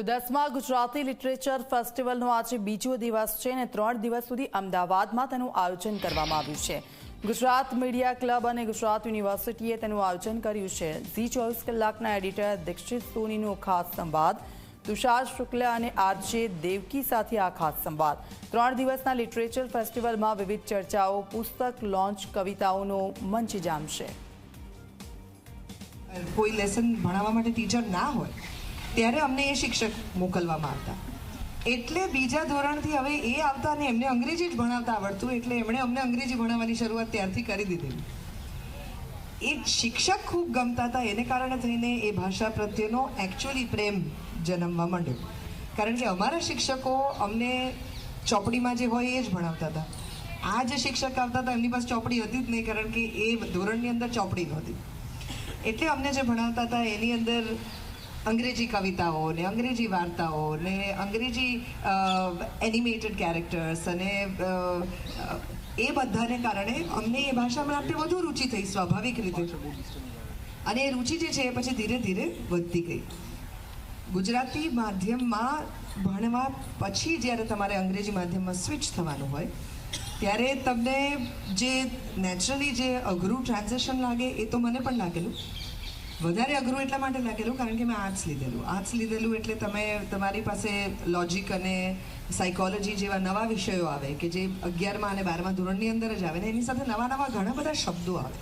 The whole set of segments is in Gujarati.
તો દસમા ગુજરાતી લિટરેચર ફેસ્ટિવલનો આજે બીજો દિવસ છે અને ત્રણ દિવસ સુધી અમદાવાદમાં તેનું આયોજન કરવામાં આવ્યું છે. ગુજરાત મીડિયા ક્લબ અને ગુજરાત યુનિવર્સિટીએ તેનું આયોજન કર્યું છે. ઝી ચોવીસ કલાકના એડિટર દીક્ષિત સોનીનો ખાસ સંવાદ, તુષાર શુક્લ અને આરજે દેવકી સાથે આ ખાસ સંવાદ. ત્રણ દિવસના લિટરેચર ફેસ્ટિવલમાં વિવિધ ચર્ચાઓ, પુસ્તક, લોન્ચ કવિતાઓનો મંચ જામશે. કોઈ લેસન ભણાવવા માટે ટીચર ના હોય ત્યારે અમને એ શિક્ષક મોકલવામાં આવતા. એટલે બીજા ધોરણથી હવે એ આવતા અને એમને અંગ્રેજી જ ભણાવતા આવડતું, એટલે એમણે અમને અંગ્રેજી ભણાવવાની શરૂઆત ત્યારથી કરી દીધી એ શિક્ષક ખૂબ ગમતા હતા, એને કારણે થઈને એ ભાષા પ્રત્યેનો એકચ્યુઅલી પ્રેમ જન્મવા માંડ્યો. કારણ કે અમારા શિક્ષકો અમને ચોપડીમાં જે હોય એ જ ભણાવતા હતા. આ જે શિક્ષક આવતા હતા, એમની પાસે ચોપડી હતી જ નહીં, કારણ કે એ ધોરણની અંદર ચોપડી નહોતી. એટલે અમને જે ભણાવતા હતા, એની અંદર અંગ્રેજી કવિતાઓ ને અંગ્રેજી વાર્તાઓ ને અંગ્રેજી એનિમેટેડ કેરેક્ટર્સ અને એ બધાને કારણે અમને એ ભાષામાં આપણે વધુ રુચિ થઈ, સ્વાભાવિક રીતે. અને એ રુચિ જે છે એ પછી ધીરે ધીરે વધતી ગઈ. ગુજરાતી માધ્યમમાં ભણવા પછી જ્યારે તમારે અંગ્રેજી માધ્યમમાં સ્વિચ થવાનું હોય, ત્યારે તમને જે નેચરલી જે અઘરું ટ્રાન્ઝેક્શન લાગે એ તો મને પણ લાગેલું. વધારે અઘરું એટલા માટે લાગેલું, કારણ કે મેં આર્ટ્સ લીધેલું. આર્ટ્સ લીધેલું એટલે તમે, તમારી પાસે લોજિક અને સાયકોલોજી જેવા નવા વિષયો આવે કે જે અગિયારમાં અને બારમા ધોરણની અંદર જ આવે ને એની સાથે નવા નવા ઘણા બધા શબ્દો આવે.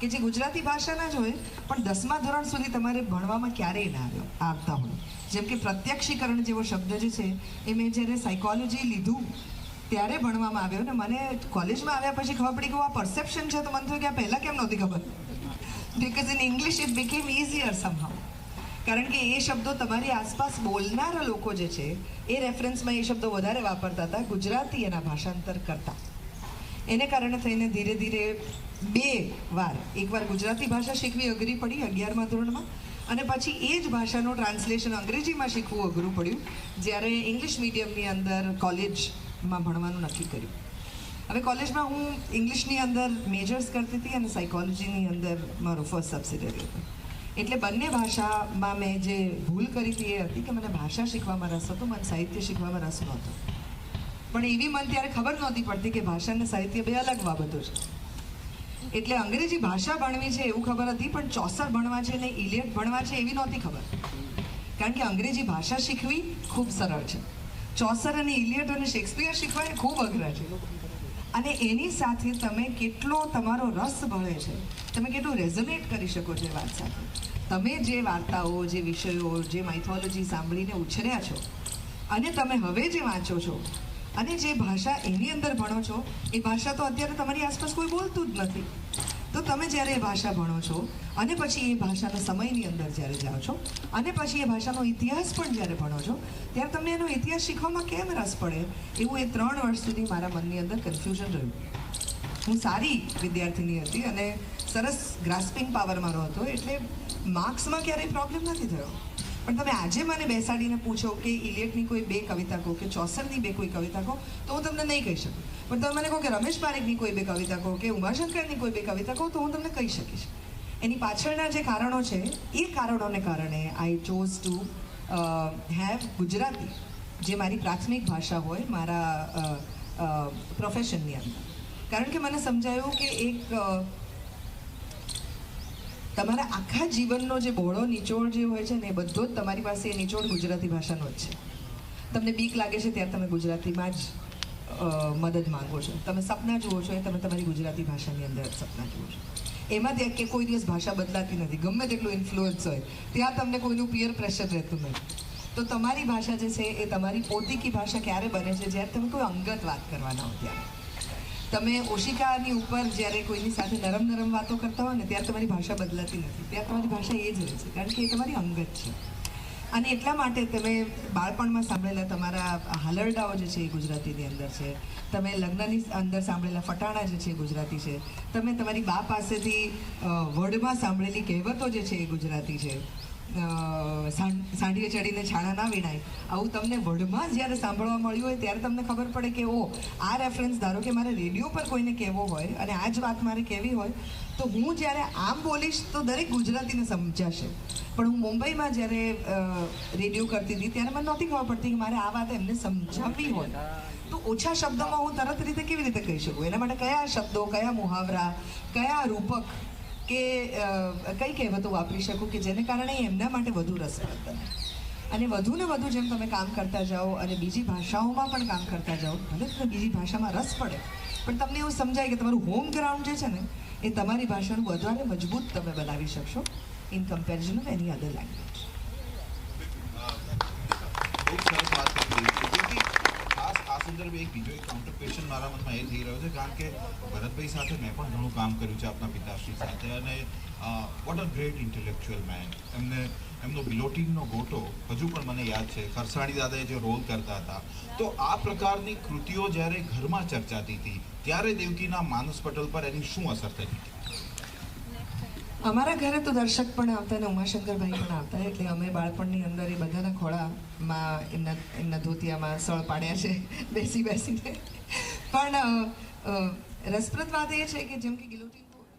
કે જે ગુજરાતી ભાષાના જ હોય, પણ દસમા ધોરણ સુધી તમારે ભણવામાં ક્યારેય ના આવ્યો, આવતા હોય. જેમ કે પ્રત્યક્ષીકરણ જેવો શબ્દ જે છે, એ મેં જ્યારે સાયકોલોજી લીધું, ત્યારે ભણવામાં આવ્યો ને મને કોલેજમાં આવ્યા પછી ખબર પડી કે આ પરસેપ્શન છે. તો મને થયું કે આ પહેલાં કેમ નહોતી ખબર? Because in English it became easier somehow કારણ કે એ શબ્દો તમારી આસપાસ બોલનારા લોકો જે છે, એ રેફરન્સમાં એ શબ્દો વધારે વાપરતા હતા, ગુજરાતી એના ભાષાંતર કરતા. એને કારણે થઈને ધીરે ધીરે બે વાર એકવાર ગુજરાતી ભાષા શીખવી અઘરી પડી અગિયારમા ધોરણમાં, અને પછી એ જ ભાષાનું ટ્રાન્સલેશન અંગ્રેજીમાં શીખવું અઘરું પડ્યું, જ્યારે ઇંગ્લિશ મીડિયમની અંદર કોલેજમાં ભણવાનું નક્કી કર્યું. હવે કોલેજમાં હું ઇંગ્લિશની અંદર મેજર્સ કરતી હતી અને સાયકોલોજીની અંદર મારો ફર્સ્ટ સબસિડરી હતો. એટલે બંને ભાષામાં મેં જે ભૂલ કરી હતી એ હતી કે મને ભાષા શીખવામાં રસ હતો, મને સાહિત્ય શીખવામાં રસ નહોતો. પણ એવી મને ત્યારે ખબર નહોતી પડતી કે ભાષા અને સાહિત્ય બે અલગ બાબતો છે. એટલે અંગ્રેજી ભાષા ભણવી છે એવું ખબર હતી, પણ ચોસર ભણવા છે ને ઇલિયટ ભણવા છે એવી નહોતી ખબર. કારણ કે અંગ્રેજી ભાષા શીખવી ખૂબ સરળ છે. ચોસર અને ઇલિયટ અને શેક્સપિયર શીખવા એ ખૂબ અઘરા છે. અને એની સાથે તમે કેટલો તમારો રસ ભળે છે. તમે કેટલું રેઝોનેટ કરી શકો છો એ વાત સાથે. તમે જે વાર્તાઓ, જે વિષયો, જે માઇથોલોજી સાંભળીને ઉછર્યા છો અને તમે હવે જે વાંચો છો અને જે ભાષા એની અંદર ભણો છો, એ ભાષા તો અત્યારે તમારી આસપાસ કોઈ બોલતું જ નથી. તો તમે જ્યારે એ ભાષા ભણો છો, અને પછી એ ભાષાના સમયની અંદર જ્યારે જાઓ છો, અને પછી એ ભાષાનો ઇતિહાસ પણ જ્યારે ભણો છો, ત્યારે તમને એનો ઇતિહાસ શીખવામાં કેમ રસ પડે? એવું એ ત્રણ વર્ષ સુધી મારા મનની અંદર કન્ફ્યુઝન રહ્યું. હું સારી વિદ્યાર્થીની હતી અને સરસ ગ્રાસ્પિંગ પાવર મારો હતો, એટલે માર્ક્સમાં ક્યારેય પ્રોબ્લેમ નથી થયો. પણ તમે આજે મને બેસાડીને પૂછો કે ઇલિયટની કોઈ બે કવિતા કહો કે ચોસરની બે કોઈ કવિતા કહો, તો હું તમને નહીં કહી શકું. પણ તમે મને કહો કે રમેશ પારેખની કોઈ બે કવિતા કહો કે ઉમાશંકરની કોઈ બે કવિતા કહો તો હું તમને કહી શકીશ. એની પાછળના જે કારણો છે, એ કારણોને કારણે I chose to have Gujarati, જે મારી પ્રાથમિક ભાષા હોય, મારા પ્રોફેશનની અંદર. કારણ કે મને સમજાયું કે એક તમારા આખા જીવનનો જે બહોળો નિચોડ જે હોય છે ને, એ બધો જ તમારી પાસે એ નિચોડ ગુજરાતી ભાષાનો જ છે. તમને બીક લાગે છે ત્યારે તમે ગુજરાતીમાં જ મદદ માંગો છો. તમે સપના જુઓ છો એ તમે તમારી ગુજરાતી ભાષાની અંદર સપના જુઓ છો. એમાં ત્યાં કે કોઈ દિવસ ભાષા બદલાતી નથી. ગમે તેટલું ઇન્ફ્લુઅન્સ હોય, ત્યાં તમને કોઈનું પિયર પ્રેશર રહેતું નથી તો તમારી ભાષા જે છે એ તમારી પોતીકી ભાષા ક્યારે બને છે? જ્યારે તમે કોઈ અંગત વાત કરવાના હો ત્યારે. તમે ઓશિકાની ઉપર જ્યારે કોઈની સાથે નરમ નરમ વાતો કરતા હોય ને, ત્યારે તમારી ભાષા બદલાતી નથી. ત્યારે તમારી ભાષા એ જ રહે છે. કારણ કે એ તમારી અંગત છે. અને એટલા માટે તમે બાળપણમાં સાંભળેલા તમારા હાલરડાઓ જે છે એ ગુજરાતીની અંદર છે. તમે લગ્નની અંદર સાંભળેલા ફટાણા જે છે એ ગુજરાતી છે. તમે તમારી બા પાસેથી વર્ડમાં સાંભળેલી કહેવતો જે છે એ ગુજરાતી છે. સાંઢીએ ચડીને છાણા ના વિનાય. આવું તમને વર્ડમાં જ્યારે સાંભળવા મળ્યું હોય ત્યારે તમને ખબર પડે કે, ઓ, આ રેફરન્સ ધારો કે મારે રેડિયો પર કોઈને કહેવો હોય અને આ જ વાત મારે કહેવી હોય, તો હું જ્યારે આમ બોલીશ તો દરેક ગુજરાતીને સમજાશે. પણ હું મુંબઈમાં જ્યારે રેડિયો કરતી હતી ત્યારે મને નહોતી ખબર પડતી કે મારે આ વાત એમને સમજાવવી હોય. તો ઓછા શબ્દોમાં હું તરત રીતે કેવી રીતે કહી શકું? એના માટે કયા શબ્દો, કયા મુહાવરા, કયા રૂપક કે કઈ કહેવતો વાપરી શકું કે જેને કારણે એમના માટે વધુ રસપ્રદ બને? અને વધુ ને વધુ જેમ તમે કામ કરતા જાઓ અને બીજી ભાષાઓમાં પણ કામ કરતા જાઓ, ભલે તમને બીજી ભાષામાં રસ પડે, પણ તમને એવું સમજાય કે તમારું હોમ ગ્રાઉન્ડ જે છે ને, એ તમારી ભાષાનું વધારે મજબૂત તમે બનાવી શકશો in comparison of any other language બહુ સરસ વાત કરી રહી છે જેથી ખાસ આ સંદર્ભે એક બીજો એક કાઉન્ટર ક્વેશ્ચન મારા મનમાં એ થઈ રહ્યો છે. કારણ કે ભરતભાઈ સાથે મેં પણ ઘણું કામ કર્યું છે આપણા પિતાશ્રી સાથે અને what a great intellectual man એમને, એમનો બિલોટીનનો ગોટો હજુ પણ મને યાદ છે. ખરસાણી દાદાએ જે રોલ કરતા હતા. તો આ પ્રકારની કૃતિઓ જ્યારે ઘરમાં ચર્ચાતી હતી, ત્યારે દેવકીના માનસ પટલ પર એની શું અસર થઈ હતી? અમારા ઘરે તો દર્શક પણ આવતા અને ઉમાશંકરભાઈ પણ આવતા, એટલે અમે બાળપણની અંદર એ બધાના ખોળામાં એમના એમના ધોતિયામાં સળ પાડ્યા છે બેસી બેસીને પણ રસપ્રદ વાત એ છે કે જેમ કે ગિલોટીન